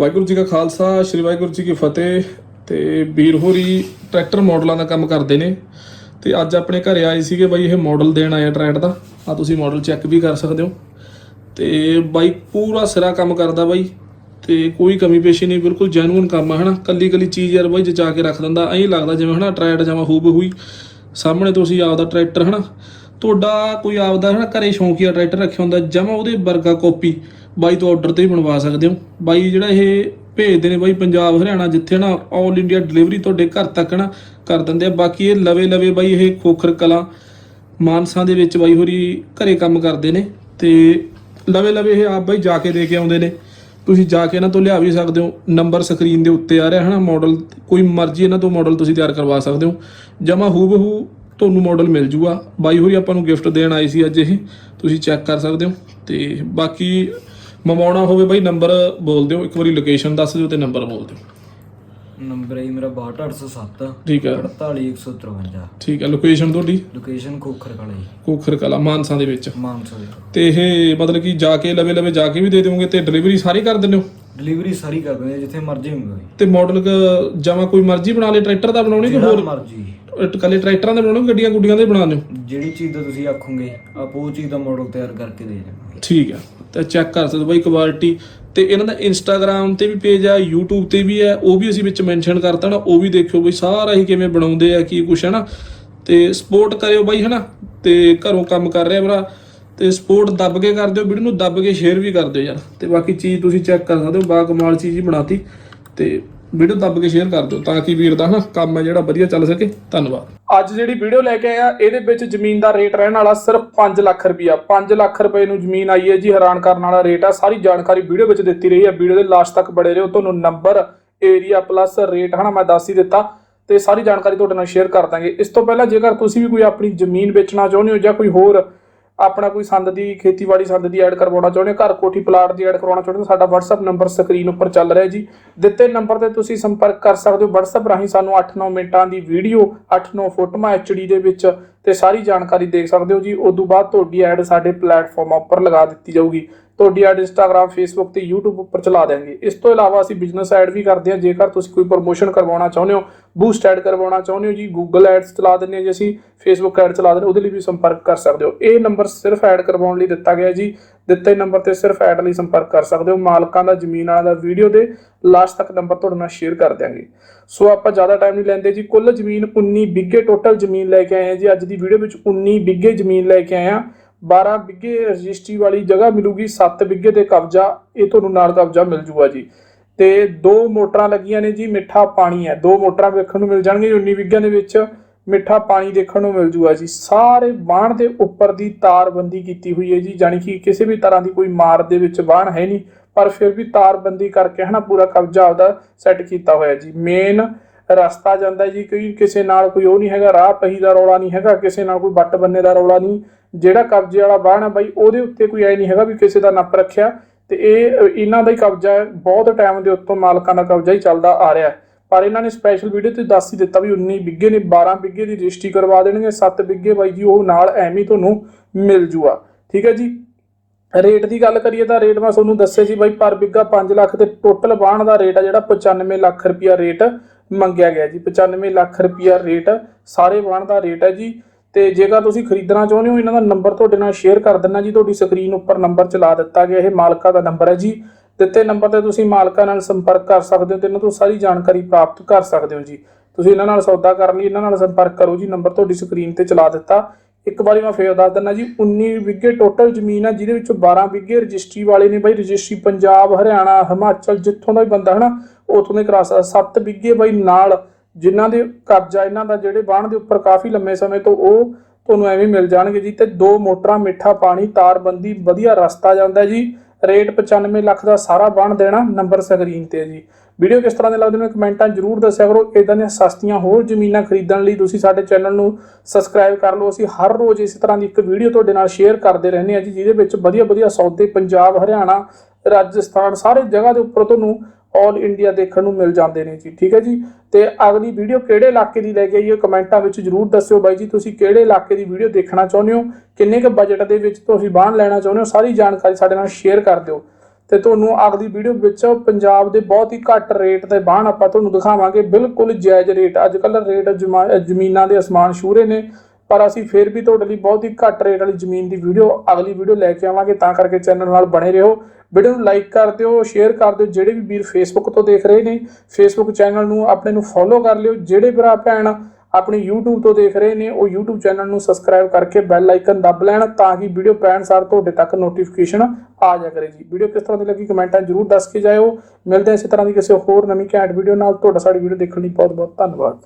ਵਾਹਿਗੁਰੂ ਜੀ ਕਾ ਖਾਲਸਾ, ਸ੍ਰੀ ਵਾਹਿਗੁਰੂ ਜੀ ਕੀ ਫਤਿਹ ਤੇ ਵੀਰ ਹੋਰੀ ਟਰੈਕਟਰ ਮਾਡਲਾਂ ਦਾ ਕੰਮ ਕਰਦੇ ਨੇ ਤੇ ਅੱਜ ਆਪਣੇ ਘਰੇ ਆਏ ਸੀਗੇ ਬਾਈ, ਇਹ ਮਾਡਲ ਦੇਣ ਆਇਆ ਟਰੈਕਟਰ ਦਾ। ਆ ਤੁਸੀਂ ਮਾਡਲ ਚੈੱਕ ਵੀ ਕਰ ਸਕਦੇ ਹੋ। ਤੇ ਬਾਈ ਪੂਰਾ ਸਿਰਾ ਕੰਮ ਕਰਦਾ ਬਾਈ ਤੇ ਕੋਈ ਕਮੀ ਪੇਸ਼ੀ ਨਹੀਂ, ਬਿਲਕੁਲ ਜੈਨੂਇਨ ਕੰਮ ਹੈ ਹਨਾ? ਕੱਲੀ ਕੱਲੀ ਚੀਜ਼ ਯਾਰ ਬਾਈ ਜਚਾ ਕੇ ਰੱਖ ਦਿੰਦਾ, ਐਂ ਲੱਗਦਾ ਜਿਵੇਂ, ਹਨਾ, ਟਰੈਕਟਰ ਜਮਾ ਹੂਬ ਹੋਈ ਸਾਹਮਣੇ ਤੁਸੀਂ ਆਪਦਾ ਟਰੈਕਟਰ, ਹਨਾ ਤੁਹਾਡਾ ਕੋਈ ਆਪਦਾ ਹਨਾ ਘਰੇ ਸ਼ੌਂਕੀਆ ਟਰੈਕਟਰ ਰੱਖਿਆ ਹੁੰਦਾ, ਜਮਾ ਉਹਦੇ ਵਰਗਾ ਕਾਪੀ ਬਾਈ ਤੋਂ ਆਰਡਰ ਤੇ ਹੀ ਬਣਵਾ ਸਕਦੇ ਹੋ। ਬਾਈ ਜਿਹੜਾ ਇਹ ਭੇਜਦੇ ਨੇ ਬਾਈ ਪੰਜਾਬ, ਹਰਿਆਣਾ, ਜਿੱਥੇ ਨਾ 올 ਇੰਡੀਆ ਡਿਲੀਵਰੀ ਤੁਹਾਡੇ ਘਰ ਤੱਕ ਨਾ ਕਰ ਦਿੰਦੇ ਆ। ਬਾਕੀ ਇਹ ਲਵੇ ਲਵੇ ਬਾਈ ਇਹ ਖੋਖਰ ਕਲਾ, ਮਾਨਸਾ ਦੇ ਵਿੱਚ ਬਾਈ ਹੋਰੀ ਘਰੇ ਕੰਮ ਕਰਦੇ ਨੇ ਤੇ ਲਵੇ ਲਵੇ ਇਹ ਆਪ ਬਾਈ ਜਾ ਕੇ ਦੇ ਕੇ ਆਉਂਦੇ ਨੇ। ਤੁਸੀਂ ਜਾ ਕੇ ਇਹਨਾਂ ਤੋਂ ਲਿਆ ਵੀ ਸਕਦੇ ਹੋ। ਨੰਬਰ ਸਕਰੀਨ ਦੇ ਉੱਤੇ ਆ ਰਿਹਾ ਹੈ ਨਾ ਮਾਡਲ ਕੋਈ ਮਰਜ਼ੀ ਇਹਨਾਂ ਤੋਂ ਮਾਡਲ ਤੁਸੀਂ ਤਿਆਰ ਕਰਵਾ ਸਕਦੇ ਹੋ। ਜਮਾ ਹੂਬਹੂ ਤੁਹਾਨੂੰ ਮਾਡਲ ਮਿਲ ਜੂਗਾ। ਬਾਈ ਹੋਰੀ ਆਪਾਂ ਨੂੰ ਗਿਫਟ ਦੇਣ ਆਈ ਸੀ ਅੱਜ ਇਹ। ਤੁਸੀਂ ਚੈੱਕ ਕਰ ਸਕਦੇ ਹੋ। ਤੇ ਬਾਕੀ ਮਮਾਉਣਾ ਹੋਵੇ ਬਾਈ ਨੰਬਰ ਬੋਲ ਦਿਓ। ਇੱਕ ਵਾਰੀ ਲੋਕੇਸ਼ਨ ਦੱਸ ਦਿਓ ਤੇ ਨੰਬਰ ਬੋਲ ਦਿਓ। ਨੰਬਰ ਹੈ ਮੇਰਾ 62807 ਠੀਕ ਹੈ। 48153 ਠੀਕ ਹੈ ਲੋਕੇਸ਼ਨ ਤੁਹਾਡੀ? ਲੋਕੇਸ਼ਨ ਖੋਖਰ ਕਾਲਾ ਜੀ। ਕੋਖਰ ਕਲਾ ਮਾਨਸਾ ਦੇ ਵਿੱਚ। ਮਾਨਸਾ ਤੇ ਇਹ ਮਤਲਬ ਕਿ ਜਾ ਕੇ ਲਵੇ ਲਵੇ ਜਾ ਕੇ ਵੀ ਦੇ ਦਿਓਗੇ ਤੇ ਡਿਲੀਵਰੀ ਸਾਰੀ ਕਰ ਦਿੰਦੇ ਹੋ? ਡਿਲੀਵਰੀ ਸਾਰੀ ਕਰ ਦਿੰਦੇ ਜਿੱਥੇ ਮਰਜ਼ੀ ਮੰਗੋ ਤੇ ਮਾਡਲ ਜਮਾ ਕੋਈ ਮਰਜ਼ੀ ਬਣਾ ਲੇ ਟਰੈਕਟਰ ਦਾ ਬਣਾਉਣੀ ਕਿ ਹੋਰ? ਮਰਜ਼ੀ। ਕੱਲੇ ਟਰੈਕਟਰਾਂ ਦੇ ਬਣਾਉਣੇ ਗੱਡੀਆਂ ਗੁੱਡੀਆਂ ਦੇ ਬਣਾਉਂਦੇ ਹੋ ਜਿਹੜੀ ਚੀਜ਼ ਦਾ ਤੁਸੀਂ ਆਖੋਗੇ ਆਪ ਉਹ ਚੀਜ਼ ਦਾ ਮਾਡਲ ਤਿਆਰ ਕਰਕੇ ਦੇ ਜਾਵਾਂਗੇ ਠੀਕ ਆ ਤੇ ਚੈੱਕ ਕਰ ਸਕਦੇ ਹੋ ਬਾਈ ਕੁਆਲਿਟੀ ਤੇ ਇਹਨਾਂ ਦਾ ਇੰਸਟਾਗ੍ਰam ਤੇ ਵੀ ਪੇਜ ਆ YouTube ਤੇ ਵੀ ਹੈ ਉਹ ਵੀ ਅਸੀਂ ਵਿੱਚ ਮੈਂਸ਼ਨ ਕਰਤਾ ਨਾ ਉਹ ਵੀ ਦੇਖਿਓ ਬਈ ਸਾਰਾ ਹੀ ਕਿਵੇਂ ਬਣਾਉਂਦੇ ਆ ਕੀ ਕੁਛ ਹੈ ਨਾ। ਤੇ ਸਪੋਰਟ ਕਰਿਓ ਬਾਈ ਹਨਾ ਤੇ ਘਰੋਂ ਕੰਮ ਕਰ ਰਿਹਾ ਭਰਾ। ਤੇ ਸਪੋਰਟ ਦੱਬ ਕੇ ਕਰ ਦਿਓ ਵੀਡੀਓ ਨੂੰ ਦੱਬ ਕੇ ਸ਼ੇਅਰ ਵੀ ਕਰ ਦਿਓ ਯਾਰ। ਤੇ ਬਾਕੀ ਚੀਜ਼ ਤੁਸੀਂ ਚੈੱਕ ਕਰ ਸਕਦੇ ਹੋ ਬਾ ਕਮਾਲ ਚੀਜ਼ ਹੀ ਬਣਾਤੀ। ਤੇ ਵੀਡੀਓ ਦੱਬ ਕੇ ਸ਼ੇਅਰ ਕਰ ਦਿਓ ਤਾਂ ਕਿ ਵੀਰ ਦਾ ਨਾ ਕੰਮ ਹੈ ਜਿਹੜਾ ਵਧੀਆ ਚੱਲ ਸਕੇ। ਧੰਨਵਾਦ। ਅੱਜ ਜਿਹੜੀ ਵੀਡੀਓ ਲੈ ਕੇ ਆਇਆ, ਇਹਦੇ ਵਿੱਚ ਜ਼ਮੀਨ ਦਾ ਰੇਟ ਰਹਿਣ ਵਾਲਾ ਸਿਰਫ 5 ਲੱਖ ਰੁਪਇਆ 5 ਲੱਖ ਰੁਪਏ ਨੂੰ ਜ਼ਮੀਨ ਆਈ ਹੈ ਜੀ, ਹੈਰਾਨ ਕਰਨ ਵਾਲਾ ਰੇਟ ਆ। ਸਾਰੀ ਜਾਣਕਾਰੀ ਵੀਡੀਓ ਵਿੱਚ ਦਿੱਤੀ ਰਹੀ ਹੈ। ਵੀਡੀਓ ਦੇ ਲਾਸਟ ਤੱਕ ਬੜੇ ਰਹੋ। ਤੁਹਾਨੂੰ ਨੰਬਰ ਏਰੀਆ ਪਲੱਸ ਰੇਟ ਹਨਾ, ਮੈਂ ਦੱਸ ਹੀ ਦਿੱਤਾ। ਤੇ ਸਾਰੀ ਜਾਣਕਾਰੀ ਤੁਹਾਡੇ ਨਾਲ ਸ਼ੇਅਰ ਕਰ ਦਾਂਗੇ। ਇਸ ਤੋਂ ਪਹਿਲਾਂ ਜੇਕਰ ਤੁਸੀਂ ਵੀ ਕੋਈ ਆਪਣੀ ਜ਼ਮੀਨ ਵੇਚਣਾ ਚਾਹੁੰਦੇ ਹੋ ਜਾਂ ਕੋਈ ਹੋਰ ਆਪਣਾ ਕੋਈ ਸੰਦ ਦੀ, ਖੇਤੀਬਾੜੀ ਸੰਦ ਦੀ ਐਡ ਕਰਵਾਉਣਾ ਚਾਹੁੰਦੇ ਹੋ? ਘਰ ਕੋਠੀ ਪਲਾਟ ਦੀ ਐਡ ਕਰਵਾਉਣਾ ਚਾਹੁੰਦੇ ਹੋ? ਸਾਡਾ WhatsApp ਨੰਬਰ ਸਕਰੀਨ ਉੱਪਰ ਚੱਲ ਰਿਹਾ ਜੀ। ਦਿੱਤੇ ਨੰਬਰ ਤੇ ਤੁਸੀਂ ਸੰਪਰਕ ਕਰ ਸਕਦੇ ਹੋ। WhatsApp ਰਾਹੀਂ ਸਾਨੂੰ 8-9 ਮਿੰਟਾਂ ਦੀ ਵੀਡੀਓ 8-9 ਫੋਟੋਆਂ HD ਦੇ ਵਿੱਚ ਤੇ ਸਾਰੀ ਜਾਣਕਾਰੀ ਦੇਖ ਸਕਦੇ ਹੋ ਜੀ। ਉਦੋਂ ਬਾਅਦ ਤੁਹਾਡੀ ਐਡ ਸਾਡੇ ਪਲੇਟਫਾਰਮਾਂ ਉੱਪਰ ਲਗਾ ਦਿੱਤੀ ਜਾਊਗੀ। ਤੁਹਾਡੀ ਐਡ Instagram, Facebook ਤੇ YouTube ਉੱਪਰ ਚਲਾ ਦੇਵਾਂਗੇ ਇਸ ਤੋਂ ਇਲਾਵਾ ਅਸੀਂ ਬਿਜ਼ਨਸ ਐਡ ਵੀ ਕਰਦੇ ਹਾਂ। ਜੇਕਰ ਤੁਸੀਂ ਕੋਈ ਪ੍ਰੋਮੋਸ਼ਨ ਕਰਵਾਉਣਾ ਚਾਹੁੰਦੇ ਹੋ ਬੂਸਟ ਐਡ ਕਰਵਾਉਣਾ ਚਾਹੁੰਦੇ ਹੋ ਜੀ, Google ਐਡਸ ਚਲਾ ਦਿੰਦੇ ਹਾਂ ਜੀ ਅਸੀਂ, Facebook ਐਡ ਚਲਾ ਦਿੰਦੇ ਉਹਦੇ ਲਈ ਵੀ ਸੰਪਰਕ ਕਰ ਸਕਦੇ ਹੋ। ਇਹ ਨੰਬਰ ਸਿਰਫ ਐਡ ਕਰਵਾਉਣ ਲਈ ਦਿੱਤਾ ਗਿਆ ਜੀ। ਦਿੱਤੇ ਨੰਬਰ ਤੇ ਸਿਰਫ ਐਡ ਲਈ ਸੰਪਰਕ ਕਰ ਸਕਦੇ ਹੋ। ਮਾਲਕਾਂ ਦਾ, ਜ਼ਮੀਨ ਵਾਲਾ ਦਾ ਵੀਡੀਓ ਦੇ ਲਾਸਟ ਤੱਕ ਨੰਬਰ ਤੁਹਾਡੇ ਨਾਲ ਸ਼ੇਅਰ ਕਰ ਦਿਆਂਗੇ। ਸੋ ਆਪਾਂ ਜ਼ਿਆਦਾ ਟਾਈਮ ਨਹੀਂ ਲੈਂਦੇ ਜੀ। ਕੁੱਲ ਜ਼ਮੀਨ 19 ਬਿੱਗੇ ਟੋਟਲ ਜ਼ਮੀਨ ਲੈ ਕੇ ਆਏ ਹਾਂ ਜੀ। ਅੱਜ ਦੀ ਵੀਡੀਓ ਵਿੱਚ 19 ਬਿੱਗੇ ਜ਼ਮੀਨ ਲੈ ਕੇ ਆਏ ਹਾਂ। 12 ਬਿੱਗੇ ਰਜਿਸਟਰੀ ਵਾਲੀ ਜਗ੍ਹਾ ਮਿਲੂਗੀ 7 ਬਿੱਗੇ ਤੇ ਕਬਜ਼ਾ, ਇਹ ਤੁਹਾਨੂੰ ਨਾਲ ਕਬਜ਼ਾ ਮਿਲ ਜੂਗਾ ਜੀ। ਤੇ ਦੋ ਮੋਟਰਾਂ ਲੱਗੀਆਂ ਨੇ ਜੀ, ਮਿੱਠਾ ਪਾਣੀ ਹੈ। ਦੋ ਮੋਟਰਾਂ ਵੇਖਣ ਨੂੰ ਮਿਲ ਜਾਣਗੀਆਂ 19 ਬਿੱਗਿਆਂ ਦੇ ਵਿੱਚ ਮਿੱਠਾ ਪਾਣੀ ਦੇਖਣ ਨੂੰ ਮਿਲ ਜੂਗਾ ਜੀ। ਸਾਰੇ ਬਾਣ ਦੇ ਉੱਪਰ ਦੀ ਤਾਰਬੰਦੀ ਕੀਤੀ ਹੋਈ ਹੈ ਜੀ ਜਾਨੀ ਕਿ ਕਿਸੇ ਵੀ ਤਰ੍ਹਾਂ ਦੀ ਕੋਈ ਮਾਰ ਦੇ ਵਿੱਚ ਬਾਣ ਹੈ ਨਹੀਂ, ਪਰ ਫਿਰ ਵੀ ਤਾਰਬੰਦੀ ਕਰਕੇ ਹਨਾ ਪੂਰਾ ਕਬਜ਼ਾ ਆਪਦਾ ਸੈੱਟ ਕੀਤਾ ਹੋਇਆ ਜੀ। ਮੇਨ ਰਸਤਾ ਜਾਂਦਾ ਜੀ, ਕੋਈ ਕਿਸੇ ਨਾਲ ਕੋਈ ਉਹ ਨਹੀਂ ਹੈਗਾ, ਰਾਹ ਪਹੀ ਦਾ ਰੌਲਾ ਨਹੀਂ ਹੈਗਾ, ਕਿਸੇ ਨਾਲ ਕੋਈ ਬੱਟ ਬੰਨੇ ਦਾ ਰੌਲਾ ਨਹੀਂ। ਜਿਹੜਾ ਕਬਜ਼ੇ ਵਾਲਾ ਬਾਣ ਹੈ ਬਾਈ, ਉਹਦੇ ਉੱਤੇ ਕੋਈ ਐ ਨਹੀਂ ਹੈਗਾ ਵੀ ਕਿਸੇ ਦਾ ਨੱਪ ਰੱਖਿਆ। ਤੇ ਇਹ, ਇਹਨਾਂ ਦਾ ਹੀ ਕਬਜ਼ਾ ਹੈ, ਬਹੁਤ ਟਾਈਮ ਦੇ ਉੱਤੋਂ ਮਾਲਕਾਂ ਦਾ ਕਬਜ਼ਾ ਹੀ ਚੱਲਦਾ ਆ ਰਿਹਾ ਹੈ। ਪਰ ਇਹਨਾਂ ਨੇ ਸਪੈਸ਼ਲ ਵੀਡੀਓ ਤੇ ਦੱਸ ਹੀ ਦਿੱਤਾ ਵੀ 19 ਬਿੱਗੇ ਨੇ 12 ਬਿੱਗੇ ਦੀ ਰਜਿਸਟਰੀ ਕਰਵਾ ਦੇਣਗੇ 7 ਬਿੱਗੇ ਬਾਈ ਜੀ, ਉਹ ਨਾਲ ਐਵੇਂ ਹੀ ਤੁਹਾਨੂੰ ਮਿਲ ਜੂਗਾ। ਠੀਕ ਹੈ ਜੀ? ਰੇਟ ਦੀ ਗੱਲ ਕਰੀਏ ਤਾਂ ਰੇਟ ਮੈਂ ਤੁਹਾਨੂੰ ਦੱਸਿਆ ਸੀ ਬਾਈ, ਪਰ ਬਿੱਗਾ 5 ਲੱਖ ਤੇ ਟੋਟਲ ਬਾਣ ਦਾ ਰੇਟ ਆ ਜਿਹੜਾ 95 ਲੱਖ ਰੁਪਿਆ ਰੇਟ। ਮੰਗਿਆ ਗਿਆ ਜੀ। 95 ਲੱਖ ਰੁਪਿਆ ਰੇਟ, ਸਾਰੇ ਬਾਣ ਦਾ ਰੇਟ ਹੈ ਜੀ। ਤੇ ਜੇਕਰ ਤੁਸੀਂ ਖਰੀਦਣਾ ਚਾਹੁੰਦੇ ਹੋ, ਇਹਨਾਂ ਦਾ ਨੰਬਰ ਤੁਹਾਡੇ ਨਾਲ ਸ਼ੇਅਰ ਕਰ ਦਿੰਨਾ ਜੀ। ਤੁਹਾਡੀ ਸਕਰੀਨ ਉੱਪਰ ਨੰਬਰ ਚਲਾ ਦਿੱਤਾ ਗਿਆ, ਇਹ ਮਾਲਕਾ ਦਾ ਨੰਬਰ ਹੈ ਜੀ। ਦਿੱਤੇ ਨੰਬਰ ਤੇ ਤੁਸੀਂ ਮਾਲਕਾ ਨਾਲ ਸੰਪਰਕ ਕਰ ਸਕਦੇ ਹੋ ਤੇ ਇਹਨਾਂ ਤੋਂ ਸਾਰੀ ਜਾਣਕਾਰੀ ਪ੍ਰਾਪਤ ਕਰ ਸਕਦੇ ਹੋ ਜੀ। ਤੁਸੀਂ ਇਹਨਾਂ ਨਾਲ ਸੌਦਾ ਕਰਨ ਲਈ, ਇਹਨਾਂ ਨਾਲ ਸੰਪਰਕ ਕਰੋ ਜੀ। ਨੰਬਰ ਤੁਹਾਡੀ ਸਕਰੀਨ ਤੇ ਚਲਾ ਦਿੱਤਾ। ਇੱਕ ਵਾਰੀ ਮੈਂ ਫੇਰ ਦੱਸ ਦਿੰਦਾ ਜੀ 19 ਵਿਗੇ ਟੋਟਲ ਜ਼ਮੀਨ ਆ, ਜਿਹਦੇ ਵਿੱਚੋਂ 12 ਵਿਗੇ ਰਜਿਸਟਰੀ ਵਾਲੇ ਨੇ ਬਾਈ, ਰਜਿਸਟਰੀ ਪੰਜਾਬ, ਹਰਿਆਣਾ, ਹਿਮਾਚਲ, ਜਿੱਥੋਂ ਦਾ ਵੀ ਬੰਦਾ ਹੈ ਉਥੋਂ ਦੇ ਕਰਾ ਸਕਦਾ। 7 ਵਿਗੇ ਬਾਈ ਨਾਲ ਜਿਨ੍ਹਾਂ ਦੇ ਕਬਜ਼ਾ ਇਹਨਾਂ ਦਾ ਜਿਹੜੇ ਬਾਣ ਦੇ ਉੱਪਰ ਕਾਫੀ ਲੰਮੇ ਸਮੇਂ ਤੋਂ ਉਹ ਤੁਹਾਨੂੰ ਐਵੇਂ ਮਿਲ ਜਾਣਗੇ ਜੀ। ਤੇ ਦੋ ਮੋਟਰਾਂ, ਮਿੱਠਾ ਪਾਣੀ, ਤਾਰਬੰਦੀ, ਵਧੀਆ ਰਸਤਾ ਜਾਂਦਾ ਜੀ। ਰੇਟ 95 ਲੱਖ ਦਾ ਸਾਰਾ ਬਣ ਦੇਣਾ ਨੰਬਰ ਸਕਰੀਨ ਤੇ ਜੀ। ਵੀਡੀਓ ਕਿਸ ਤਰ੍ਹਾਂ ਦੇ ਲੱਗਦੇ ਨੇ ਕਮੈਂਟਾਂ ਜਰੂਰ ਦੱਸਿਆ ਕਰੋ। ਇਦਾਂ ਦੀਆਂ ਸਸਤੀਆਂ ਹੋਰ ਜ਼ਮੀਨਾਂ ਖਰੀਦਣ ਲਈ ਤੁਸੀਂ ਸਾਡੇ ਚੈਨਲ ਨੂੰ ਸਬਸਕ੍ਰਾਈਬ ਕਰ ਲਓ। ਅਸੀਂ ਹਰ ਰੋਜ਼ ਇਸੇ ਤਰ੍ਹਾਂ ਦੀ ਇੱਕ ਵੀਡੀਓ ਤੁਹਾਡੇ ਨਾਲ ਸ਼ੇਅਰ ਕਰਦੇ ਰਹਿੰਦੇ ਹਾਂ ਜੀ, ਜਿਹਦੇ ਵਿੱਚ ਵਧੀਆ ਵਧੀਆ ਸੌਦੇ ਪੰਜਾਬ, ਹਰਿਆਣਾ, ਰਾਜਸਥਾਨ ਸਾਰੇ ਜਗ੍ਹਾ ਦੇ ਉੱਪਰ ਤੁਹਾਨੂੰ ਆਲ ਇੰਡੀਆ ਦੇਖਣ ਨੂੰ ਮਿਲ ਜਾਂਦੇ ਨੇ ਜੀ। ਠੀਕ ਹੈ ਜੀ? ਤੇ ਅਗਲੀ ਵੀਡੀਓ ਕਿਹੜੇ ਇਲਾਕੇ ਦੀ ਲੈ ਕੇ ਆਈਏ ਕਮੈਂਟਾਂ ਵਿੱਚ ਜਰੂਰ ਦੱਸਿਓ ਬਾਈ ਜੀ। ਤੁਸੀਂ ਕਿਹੜੇ ਇਲਾਕੇ ਦੀ ਵੀਡੀਓ ਦੇਖਣਾ ਚਾਹੁੰਦੇ ਹੋ? ਕਿੰਨੇ ਕੁ ਬਜਟ ਦੇ ਵਿੱਚ ਤੁਸੀਂ ਬਾਹਨ ਲੈਣਾ ਚਾਹੁੰਦੇ ਹੋ? ਸਾਰੀ ਜਾਣਕਾਰੀ ਸਾਡੇ ਨਾਲ ਸ਼ੇਅਰ ਕਰ ਦਿਓ। ਤੇ ਤੁਹਾਨੂੰ ਅਗਲੀ ਵੀਡੀਓ ਵਿੱਚ ਪੰਜਾਬ ਦੇ ਬਹੁਤ ਹੀ ਘੱਟ ਰੇਟ ਤੇ ਬਾਹਣ ਆਪਾਂ ਤੁਹਾਨੂੰ ਦਿਖਾਵਾਂਗੇ। ਬਿਲਕੁਲ ਜਾਇਜ਼ ਰੇਟ ਅੱਜ ਕੱਲ ਰੇਟ ਜਮਾ- ਜ਼ਮੀਨਾਂ ਦੇ ਅਸਮਾਨ ਛੂਰੇ ਨੇ, ਪਰ ਅਸੀਂ ਫਿਰ ਵੀ ਤੁਹਾਡੇ ਲਈ ਬਹੁਤ ਹੀ ਘੱਟ ਰੇਟ ਵਾਲੀ ਜ਼ਮੀਨ ਦੀ ਵੀਡੀਓ ਅਗਲੀ ਵੀਡੀਓ ਲੈ ਕੇ ਆਵਾਂਗੇ, ਤਾਂ ਕਰਕੇ ਚੈਨਲ ਨਾਲ ਬਣੇ ਰਹੋ। ਵੀਡੀਓ ਨੂੰ ਲਾਈਕ ਕਰ ਦਿਓ ਸ਼ੇਅਰ ਕਰ ਦਿਓ, ਜਿਹੜੇ ਵੀ ਵੀਰ ਫੇਸਬੁੱਕ ਤੋਂ ਦੇਖ ਰਹੇ ਨੇ ਫੇਸਬੁੱਕ ਚੈਨਲ ਨੂੰ ਆਪਣੇ ਨੂੰ ਫੋਲੋ ਕਰ ਲਿਓ, ਜਿਹੜੇ ਭਰਾ ਭੈਣ ਆਪਣੀ YouTube ਤੋਂ ਦੇਖ ਰਹੇ ਨੇ, ਉਹ YouTube ਚੈਨਲ ਨੂੰ ਸਬਸਕ੍ਰਾਈਬ ਕਰਕੇ ਬੈਲ ਆਈਕਨ ਦੱਬ ਲੈਣ ਤਾਂ ਕਿ ਵੀਡੀਓ ਪੈਣ ਸਾਰ ਤੁਹਾਡੇ ਤੱਕ ਨੋਟੀਫਿਕੇਸ਼ਨ ਆ ਜਾ ਕਰੇ ਜੀ। ਵੀਡੀਓ ਕਿਸ ਤਰ੍ਹਾਂ ਦੀ ਲੱਗੀ ਕਮੈਂਟਾਂ ਜ਼ਰੂਰ ਦੱਸ ਕੇ ਜਾਇਓ। ਮਿਲਦੇ ਹਾਂ ਇਸੇ ਤਰ੍ਹਾਂ ਦੀ ਕਿਸੇ ਹੋਰ ਨਵੀਂ ਘੈਂਟ ਵੀਡੀਓ ਨਾਲ। ਤੁਹਾਡਾ ਸਾਡੀ ਵੀਡੀਓ ਦੇਖਣ ਲਈ ਬਹੁਤ ਬਹੁਤ ਧੰਨਵਾਦ।